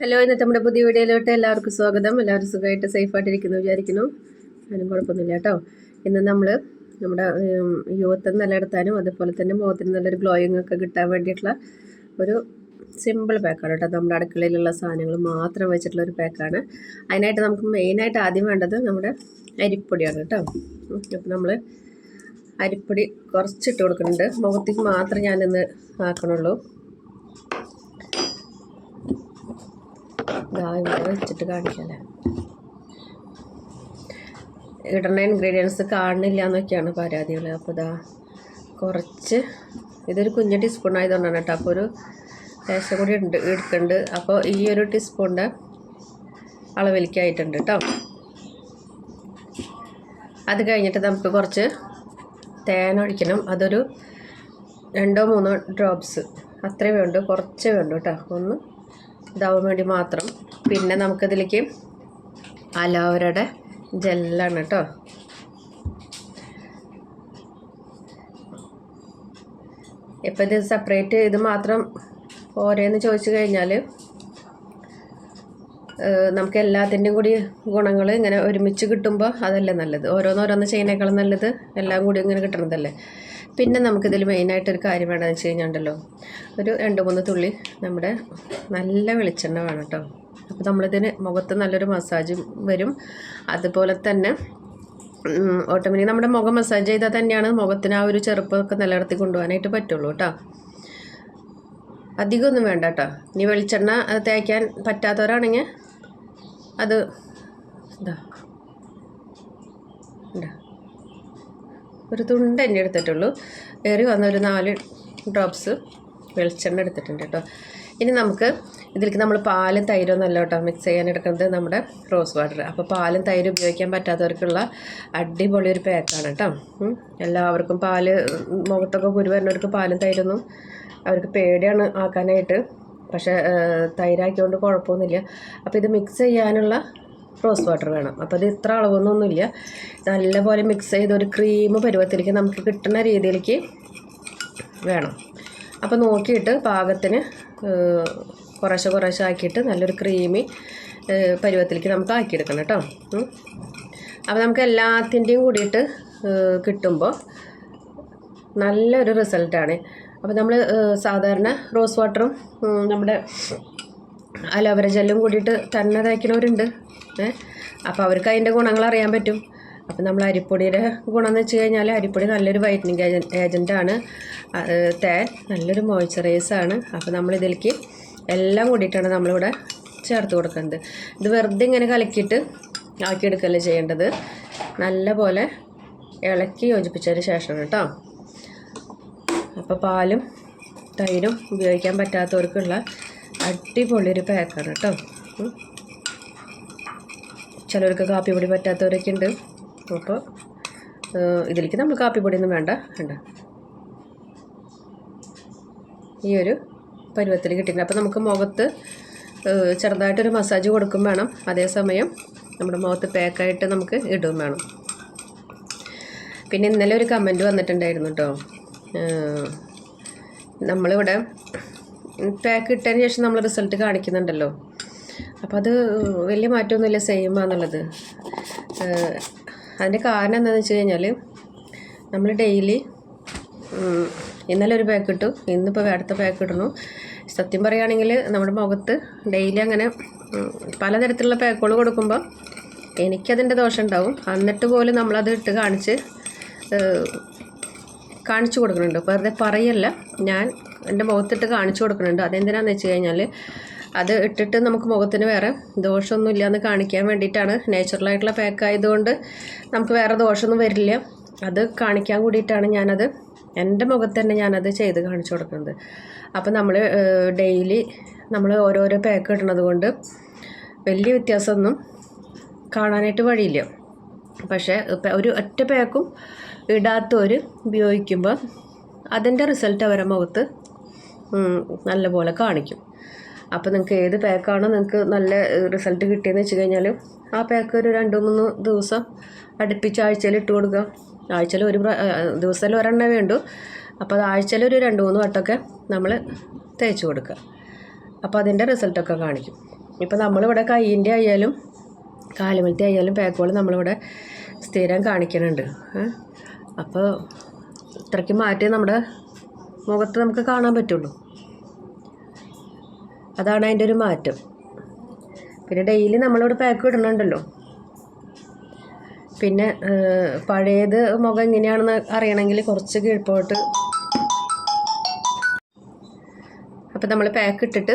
Hello ഇന്നത്തെ നമ്മുടെ പുതിയ വീഡിയോയിലോട്ട് എല്ലാവർക്കും സ്വാഗതം. എല്ലാവരും സുഖമായിട്ട് സേഫായിട്ടിരിക്കുന്നു വിചാരിക്കുന്നു. അതിനും കുഴപ്പമൊന്നുമില്ല കേട്ടോ. ഇന്ന് നമ്മൾ നമ്മുടെ യുവത്വം നിലനിർത്താനും അതുപോലെ തന്നെ മുഖത്തിന് നല്ലൊരു ഗ്ലോയിങ് ഒക്കെ കിട്ടാൻ വേണ്ടിയിട്ടുള്ള ഒരു സിമ്പിൾ പാക്കാണ് കേട്ടോ. നമ്മുടെ അടുക്കളയിലുള്ള സാധനങ്ങൾ മാത്രം വെച്ചിട്ടുള്ള ഒരു പാക്കാണ് അതിനായിട്ട് നമുക്ക് മെയിനായിട്ട് ആദ്യം വേണ്ടത് നമ്മുടെ അരിപ്പൊടിയാണ് കേട്ടോ. അപ്പോൾ നമ്മൾ അരിപ്പൊടി കുറച്ചിട്ട് കൊടുക്കുന്നുണ്ട്. മുഖത്തേക്ക് മാത്രം ഞാനിന്ന് ആക്കണുള്ളൂ. ഇതാ ഇവിടെ വെച്ചിട്ട് കാണിക്കാല്ലേ ഇടണ ഇൻഗ്രീഡിയൻസ് കാണുന്നില്ല എന്നൊക്കെയാണ് പരാതികൾ അപ്പോൾ ഇതാ കുറച്ച് ഇതൊരു കുഞ്ഞ് ടീസ്പൂൺ ആയതുകൊണ്ടാണ് കേട്ടോ. അപ്പോൾ ഒരു ലേശം കൂടി ഉണ്ട് എടുക്കുന്നുണ്ട് അപ്പോൾ ഈ ഒരു ടീസ്പൂണിന്റെ അളവിലേക്കായിട്ടുണ്ട് കേട്ടോ. അത് കഴിഞ്ഞിട്ട് നമുക്ക് കുറച്ച് തേൻ ഒഴിക്കണം. അതൊരു രണ്ടോ മൂന്നോ ഡ്രോപ്സ് അത്രയും വേണ്ടു. കുറച്ചേ വേണ്ടു കേട്ടോ. ഒന്ന് ഇതാവാൻ വേണ്ടി മാത്രം. പിന്നെ നമുക്കിതിലേക്ക് അലോവരയുടെ ജെല്ലാണ് കേട്ടോ. ഇപ്പം ഇത് സെപ്പറേറ്റ് ഇത് മാത്രം ഓരോന്ന് ചോദിച്ചു കഴിഞ്ഞാൽ നമുക്ക് എല്ലാത്തിന്റെയും കൂടി ഗുണങ്ങൾ ഇങ്ങനെ ഒരുമിച്ച് കിട്ടുമ്പോൾ അതല്ലേ നല്ലത്. ഓരോന്നോരോന്ന് ചെയ്യുന്നേക്കാളും നല്ലത് എല്ലാം കൂടി ഇങ്ങനെ കിട്ടണതല്ലേ. പിന്നെ നമുക്കിതിൽ മെയിനായിട്ടൊരു കാര്യം വേണമെന്ന് വെച്ച് കഴിഞ്ഞാൽ ഒരു രണ്ട് മൂന്ന് തുള്ളി നമ്മുടെ നല്ല വെളിച്ചെണ്ണ വേണം കേട്ടോ അപ്പോൾ നമ്മളിതിന് മുഖത്ത് നല്ലൊരു മസാജ് വരും. അതുപോലെ തന്നെ ഓട്ടോമാറ്റിക് നമ്മുടെ മുഖം മസാജ് ചെയ്താൽ തന്നെയാണ് മുഖത്തിന് ആ ഒരു ചെറുപ്പമൊക്കെ നിലനിർത്തി കൊണ്ടുപോകാനായിട്ട് പറ്റുള്ളൂ കേട്ടോ അധികമൊന്നും വേണ്ട കേട്ടോ ഇനി വെളിച്ചെണ്ണ തേക്കാൻ പറ്റാത്തവരാണെങ്കിൽ അത് ഇതാ. ഒരു തുണ്ട് എണ്ണ എടുത്തിട്ടുള്ളൂ. ഏറി വന്ന ഒരു നാല് ഡ്രോപ്സ് വെളിച്ചെണ്ണ എടുത്തിട്ടുണ്ട് കേട്ടോ. ഇനി നമുക്ക് ഇതിലേക്ക് നമ്മൾ പാലും തൈരും നല്ല കേട്ടോ മിക്സ് ചെയ്യാൻ എടുക്കുന്നത് നമ്മുടെ റോസ് വാട്ടർ അപ്പോൾ പാലും തൈരും ഉപയോഗിക്കാൻ പറ്റാത്തവർക്കുള്ള അടിപൊളി ഒരു പാക്കാണ് കേട്ടോ. എല്ലാവർക്കും പാൽ മുഖത്തൊക്കെ കുരു വരുന്നവർക്ക് പാലും തൈരൊന്നും അവർക്ക് പേടിയാണ് ആക്കാനായിട്ട്. പക്ഷേ തൈരാക്കിയോണ്ട് കുഴപ്പമൊന്നുമില്ല. അപ്പോൾ ഇത് മിക്സ് ചെയ്യാനുള്ള റോസ് വാട്ടർ വേണം. അപ്പോൾ അത് ഇത്ര അളവൊന്നുമില്ല നല്ലപോലെ മിക്സ് ചെയ്ത് ഒരു ക്രീം പരുവത്തിലേക്ക് നമുക്ക് കിട്ടുന്ന രീതിയിലേക്ക് വേണം. അപ്പോൾ നോക്കിയിട്ട് പാകത്തിന് കുറേശ്ശെ കുറേശ്ശെ ആക്കിയിട്ട് നല്ലൊരു ക്രീമി പരുവത്തിലേക്ക് നമുക്ക് ആക്കിയെടുക്കണം കേട്ടോ. അപ്പോൾ നമുക്ക് എല്ലാത്തിന്റെയും കൂടിയിട്ട് കിട്ടുമ്പോൾ നല്ലൊരു റിസൾട്ടാണ് അപ്പോൾ നമ്മൾ സാധാരണ റോസ് വാട്ടറും നമ്മുടെ അലോവര ജെല്ലും കൂടിയിട്ട് തന്നെ തയ്ക്കുന്നവരുണ്ട് ഏഹ് അപ്പോൾ അവർക്ക് അതിന്റെ ഗുണങ്ങൾ അറിയാൻ പറ്റും. അപ്പം നമ്മൾ അരിപ്പൊടിയുടെ ഗുണം എന്ന് വെച്ച് കഴിഞ്ഞാൽ അരിപ്പൊടി നല്ലൊരു വൈറ്റനിങ് ആണ്. തേൻ നല്ലൊരു മോയ്സ്ചറൈസാണ് അപ്പോൾ നമ്മൾ ഇതിലേക്ക് എല്ലാം കൂടിയിട്ടാണ് നമ്മളിവിടെ ചേർത്ത് കൊടുക്കുന്നത്. ഇത് വെറുതെ ഇങ്ങനെ കലക്കിയിട്ട് ആക്കിയെടുക്കല്ലേ ചെയ്യേണ്ടത്? നല്ല പോലെ ഇളക്കി യോജിപ്പിച്ചതിന് ശേഷം കേട്ടോ. അപ്പോൾ പാലും തൈരും ഉപയോഗിക്കാൻ പറ്റാത്തവർക്കുള്ള അടിപൊളി ഒരു പാക്കാണ് കേട്ടോ. ചിലർക്ക് കാപ്പിപ്പൊടി പറ്റാത്തവരൊക്കെ ഉണ്ട്. അപ്പോൾ ഇതിലേക്ക് നമ്മൾ കാപ്പി പൊടിയൊന്നും വേണ്ട. വേണ്ട ഈ ഒരു പരുവത്തിൽ കിട്ടിയിട്ടുണ്ട്. അപ്പോൾ നമുക്ക് മുഖത്ത് ചെറുതായിട്ടൊരു മസാജ് കൊടുക്കും വേണം. അതേസമയം നമ്മുടെ മുഖത്ത് പാക്കായിട്ട് നമുക്ക് ഇടും വേണം. പിന്നെ ഇന്നലെ ഒരു കമന്റ് വന്നിട്ടുണ്ടായിരുന്നു കേട്ടോ. നമ്മളിവിടെ പാക്ക് ഇട്ടതിന് ശേഷം നമ്മൾ റിസൾട്ട് കാണിക്കുന്നുണ്ടല്ലോ. അപ്പോൾ അത് വലിയ മാറ്റമൊന്നുമില്ല സെയിം ആണെന്നുള്ളത് അതിന്റെ കാരണം എന്താണെന്ന് വെച്ച് കഴിഞ്ഞാൽ നമ്മൾ ഡെയിലി ഇന്നലെ ഒരു പാക്ക് ഇട്ടു ഇന്നിപ്പോൾ അടുത്ത പാക്ക് ഇടണു. സത്യം പറയുകയാണെങ്കിൽ നമ്മുടെ മുഖത്ത് ഡെയിലി അങ്ങനെ പലതരത്തിലുള്ള പാക്കുകൾ കൊടുക്കുമ്പോൾ എനിക്കതിന്റെ ദോഷം ഉണ്ടാവും. എന്നിട്ട് പോലും നമ്മളത് ഇട്ട് കാണിച്ച് കാണിച്ചു കൊടുക്കുന്നുണ്ട്. വെറുതെ പറയല്ല. ഞാൻ എന്റെ മുഖത്തിട്ട് കാണിച്ചു കൊടുക്കുന്നുണ്ട്. അതെന്തിനാണെന്ന് വെച്ച് കഴിഞ്ഞാൽ അത് ഇട്ടിട്ട് നമുക്ക് മുഖത്തിന് വേറെ ദോഷമൊന്നും ഇല്ലയെന്ന് കാണിക്കാൻ വേണ്ടിയിട്ടാണ്. നാച്ചുറലായിട്ടുള്ള പാക്ക് ആയതുകൊണ്ട് നമുക്ക് വേറെ ദോഷമൊന്നും വരില്ല. അത് കാണിക്കാൻ കൂടിയിട്ടാണ് ഞാനത് എന്റെ മുഖത്ത് തന്നെ ഞാനത് ചെയ്ത് കാണിച്ചു കൊടുക്കുന്നത്. അപ്പോൾ നമ്മൾ ഡെയിലി നമ്മൾ ഓരോരോ പാക്ക് ഇടുന്നത് കൊണ്ട് വലിയ വ്യത്യാസമൊന്നും കാണാനായിട്ട് വഴിയില്ല. പക്ഷേ ഒരു ഒറ്റ പാക്കും ഇടാത്തവർ ഉപയോഗിക്കുമ്പോൾ അതിന്റെ റിസൾട്ട് അവരുടെ മുഖത്ത് നല്ലപോലെ കാണിക്കും. അപ്പോൾ നിങ്ങൾക്ക് ഏത് പാക്കാണോ നിങ്ങൾക്ക് നല്ല റിസൾട്ട് കിട്ടിയെന്ന് വെച്ച് കഴിഞ്ഞാൽ ആ പാക്ക് ഒരു രണ്ട് മൂന്ന് ദിവസം അടുപ്പിച്ച് ആഴ്ചയിൽ ഇട്ട് കൊടുക്കുക. ആഴ്ചയിൽ ഒരു ദിവസത്തിൽ ഒരെണ്ണ വേണ്ടു. അപ്പോൾ അത് ആഴ്ചയിൽ ഒരു രണ്ട് മൂന്ന് വട്ടമൊക്കെ നമ്മൾ തേച്ച് കൊടുക്കുക. അപ്പോൾ അതിന്റെ റിസൾട്ടൊക്കെ കാണിക്കും. ഇപ്പോൾ നമ്മളിവിടെ കയ്യിന്റെ ആയാലും കാലുമലത്തെ ആയാലും പാക്കുകൾ നമ്മളിവിടെ സ്ഥിരം കാണിക്കുന്നുണ്ട് അപ്പോൾ ഇത്രയ്ക്ക് മാറ്റി നമ്മുടെ മുഖത്ത് നമുക്ക് കാണാൻ പറ്റുള്ളൂ. അതാണ് അതിന്റെ ഒരു മാറ്റം. പിന്നെ ഡെയിലി നമ്മളോട് പാക്ക് ഇടണുണ്ടല്ലോ പിന്നെ പഴയത് മുഖം എങ്ങനെയാണെന്ന് അറിയണമെങ്കിൽ കുറച്ച് കീഴ്പോട്ട്. അപ്പം നമ്മൾ പാക്ക് ഇട്ടിട്ട്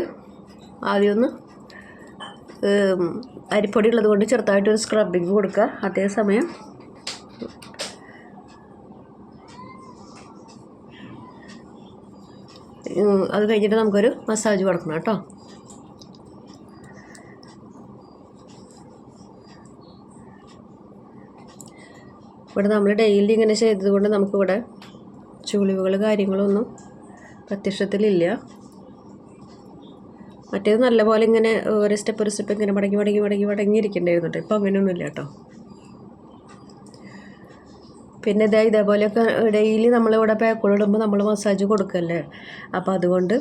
ആദ്യം ഒന്ന് അരിപ്പൊടി ഉള്ളത് കൊണ്ട് ചെറുതായിട്ടൊരു സ്ക്രബിങ് കൊടുക്കുക. അതേസമയം അത് കഴിഞ്ഞിട്ട് നമുക്കൊരു മസാജ് കൊടുക്കണം കേട്ടോ. ഇവിടെ നമ്മൾ ഡെയിലി ഇങ്ങനെ ചെയ്തതുകൊണ്ട് നമുക്കിവിടെ ചുളിവുകൾ കാര്യങ്ങളൊന്നും പ്രത്യക്ഷത്തിലില്ല. മറ്റേത് നല്ലപോലെ ഇങ്ങനെ ഒരു സ്റ്റെപ്പ് ഒരു സ്റ്റെപ്പ് ഇങ്ങനെ മടങ്ങി മടങ്ങി മടങ്ങി മടങ്ങി കേട്ടോ ഇപ്പോൾ അങ്ങനെയൊന്നുമില്ല കേട്ടോ. പിന്നെ ഇതേ ഇതേപോലെയൊക്കെ ഡെയിലി നമ്മളിവിടെ പേക്കോളിടുമ്പോൾ നമ്മൾ മസാജ് കൊടുക്കല്ലേ? അപ്പോൾ അതുകൊണ്ട്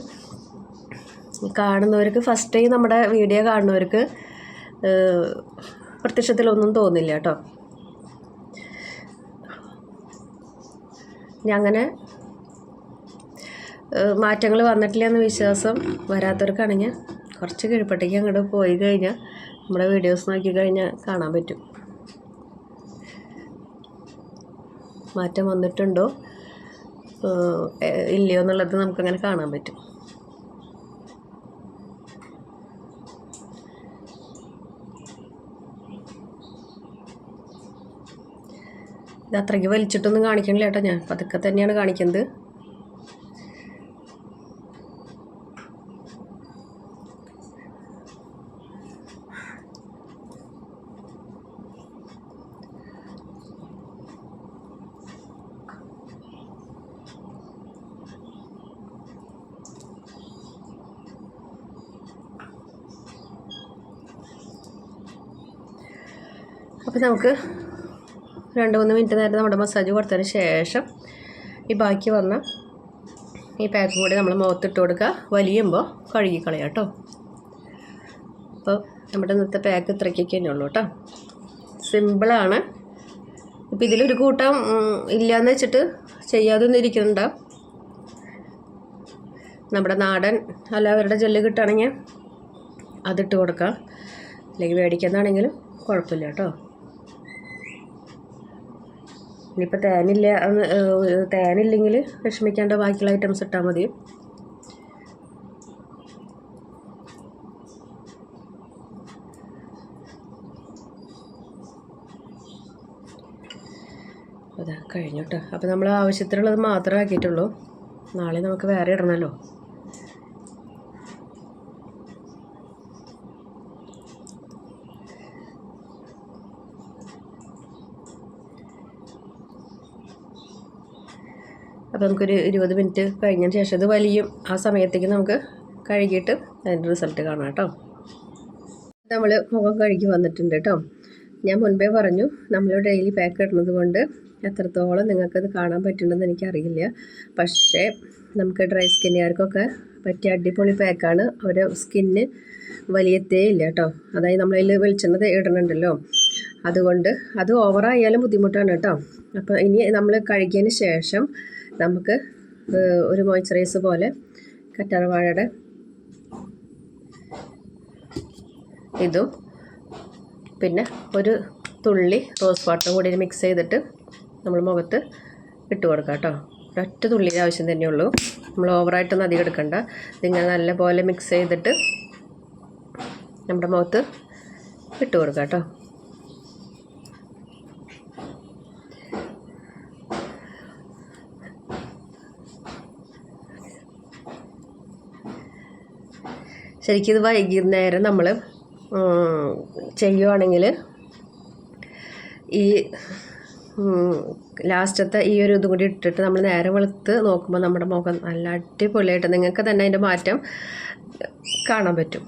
കാണുന്നവർക്ക് ഫസ്റ്റ് ടൈം നമ്മുടെ വീഡിയോ കാണുന്നവർക്ക് പ്രത്യക്ഷത്തിലൊന്നും തോന്നില്ല കേട്ടോ. അങ്ങനെ മാറ്റങ്ങൾ വന്നിട്ടില്ല എന്ന് വിശ്വാസം വരാത്തവർക്കാണെങ്കിൽ കുറച്ച് കിഴിപ്പട്ടേക്ക് അങ്ങോട്ട് പോയി കഴിഞ്ഞാൽ നമ്മുടെ വീഡിയോസ് നോക്കി കഴിഞ്ഞാൽ കാണാൻ പറ്റും. മാറ്റം വന്നിട്ടുണ്ടോ? ഇല്ലയോ എന്നുള്ളത് നമുക്കങ്ങനെ കാണാൻ പറ്റും. ഇത് അത്രയ്ക്ക് വലിച്ചിട്ടൊന്നും കാണിക്കണില്ല കേട്ടോ ഞാൻ. പതുക്കെ തന്നെയാണ് കാണിക്കുന്നത്. അപ്പോൾ നമുക്ക് രണ്ട് മൂന്ന് മിനിറ്റ് നേരം നമ്മുടെ മസാജ് കൊടുത്തതിന് ശേഷം ഈ ബാക്കി വന്ന ഈ പാക്കും കൂടി നമ്മൾ മുഖത്തിട്ട് കൊടുക്കുക വലിയുമ്പോൾ കഴുകിക്കളയാം കേട്ടോ. അപ്പോൾ നമ്മുടെ ഇന്നത്തെ പാക്ക് ഇത്രയ്ക്കൊക്കെ തന്നെ ഉള്ളൂ കേട്ടോ. സിമ്പിളാണ് ഇപ്പോൾ ഇതിലൊരു കൂട്ടം ഇല്ലയെന്ന് വെച്ചിട്ട് ചെയ്യാതെ ഒന്നും നമ്മുടെ നാടൻ അല്ല അവരുടെ ജെല്ല് കിട്ടുകയാണെങ്കിൽ അതിട്ട് കൊടുക്കാം. അല്ലെങ്കിൽ മേടിക്കുന്നതാണെങ്കിലും കുഴപ്പമില്ല കേട്ടോ. ഇനിയിപ്പോൾ തേനില്ല തേനില്ലെങ്കിൽ വിഷമിക്കേണ്ട ബാക്കിയുള്ള ഐറ്റംസ് ഇട്ടാൽ മതി. അതാ കഴിഞ്ഞു അപ്പോൾ നമ്മൾ ആവശ്യത്തിനുള്ളത് മാത്രമേ ആക്കിയിട്ടുള്ളൂ. നാളെ നമുക്ക് വേറെ ഇടണമല്ലോ അപ്പോൾ നമുക്കൊരു ഇരുപത് മിനിറ്റ് കഴിഞ്ഞതിന് ശേഷം ഇത് വലിയും ആ സമയത്തേക്ക് നമുക്ക് കഴുകിയിട്ട് അതിന്റെ റിസൾട്ട് കാണാം കേട്ടോ. നമ്മൾ മുഖം കഴുകി വന്നിട്ടുണ്ട് കേട്ടോ. ഞാൻ മുൻപേ പറഞ്ഞു നമ്മൾ ഡെയിലി പാക്ക് ഇടുന്നത് കൊണ്ട് എത്രത്തോളം നിങ്ങൾക്കത് കാണാൻ പറ്റുന്നുണ്ടെന്ന് എനിക്കറിയില്ല. പക്ഷേ നമുക്ക് ഡ്രൈ സ്കിന്നുകാർക്കൊക്കെ പറ്റിയ അടിപൊളി പാക്കാണ് അവരുടെ സ്കിന്ന് വലിയത്തേ ഇല്ല കേട്ടോ. അതായത് നമ്മളതിൽ വെളിച്ചെണ്ണ ഇടണുണ്ടല്ലോ. അതുകൊണ്ട് അത് ഓവറായാലും ബുദ്ധിമുട്ടാണ് കേട്ടോ. അപ്പോൾ ഇനി നമ്മൾ കഴുകിയതിന് ശേഷം നമുക്ക് ഒരു മോയ്സ്ചറൈസ് പോലെ കറ്റാർവാഴയുടെ ഇതും. പിന്നെ ഒരു തുള്ളി റോസ് വാട്ടറും കൂടി മിക്സ് ചെയ്തിട്ട് നമ്മൾ മുഖത്ത് ഇട്ട് കൊടുക്കാം കേട്ടോ. ഒരൊറ്റ തുള്ളിയുടെ ആവശ്യം തന്നെയുള്ളൂ. നമ്മൾ ഓവറായിട്ടൊന്നും അധികം എടുക്കണ്ട. നിങ്ങൾ നല്ലപോലെ മിക്സ് ചെയ്തിട്ട് നമ്മുടെ മുഖത്ത് ഇട്ട് കൊടുക്കാം കേട്ടോ. ശരിക്കും ഇത് വൈകുന്നേരം നമ്മൾ ചെയ്യുവാണെങ്കിൽ ഈ ലാസ്റ്റത്തെ ഈ ഒരു ഇതും കൂടി ഇട്ടിട്ട് നമ്മൾ നേരെ വെളുത്ത് നോക്കുമ്പോൾ നമ്മുടെ മുഖം നല്ല അടിപൊളിയായിട്ട് നിങ്ങൾക്ക് തന്നെ അതിന്റെ മാറ്റം കാണാൻ പറ്റും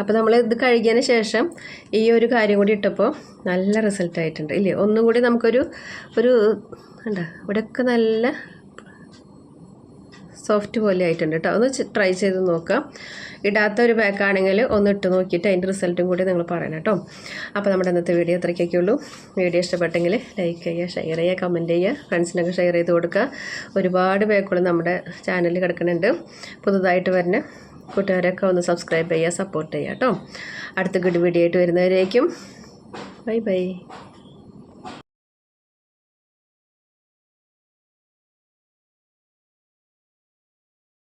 അപ്പോൾ നമ്മൾ ഇത് കഴുകിയതിന് ശേഷം ഈ ഒരു കാര്യം കൂടി ഇട്ടപ്പോൾ നല്ല റിസൾട്ട് ആയിട്ടുണ്ട് ഇല്ലേ? ഒന്നും കൂടി നമുക്കൊരു ഒരു എന്താ ഇവിടെയൊക്കെ നല്ല സോഫ്റ്റ് പോലെ ആയിട്ടുണ്ട് കേട്ടോ ഒന്ന് ട്രൈ ചെയ്ത് നോക്കാം. ഇടാത്ത ഒരു ബാക്കാണെങ്കിൽ ഒന്ന് ഇട്ട് നോക്കിയിട്ട് അതിന്റെ റിസൾട്ടും കൂടി നിങ്ങൾ പറയണം കേട്ടോ അപ്പോൾ നമ്മുടെ ഇന്നത്തെ വീഡിയോ അത്രയ്ക്കൊക്കെ ഉള്ളൂ. വീഡിയോ ഇഷ്ടപ്പെട്ടെങ്കിൽ ലൈക്ക് ചെയ്യുക ഷെയർ ചെയ്യുക കമന്റ് ചെയ്യുക ഫ്രണ്ട്സിനൊക്കെ ഷെയർ ചെയ്ത് കൊടുക്കുക. ഒരുപാട് ബാക്കുകൾ നമ്മുടെ ചാനലിൽ കിടക്കുന്നുണ്ട്. പുതുതായിട്ട് വരുന്ന കൂട്ടുകാരൊക്കെ ഒന്ന് സബ്സ്ക്രൈബ് ചെയ്യുക സപ്പോർട്ട് ചെയ്യുക കേട്ടോ അടുത്ത ഗുഡ് വീഡിയോ ആയിട്ട് വരുന്നവരേക്കും. Bye bye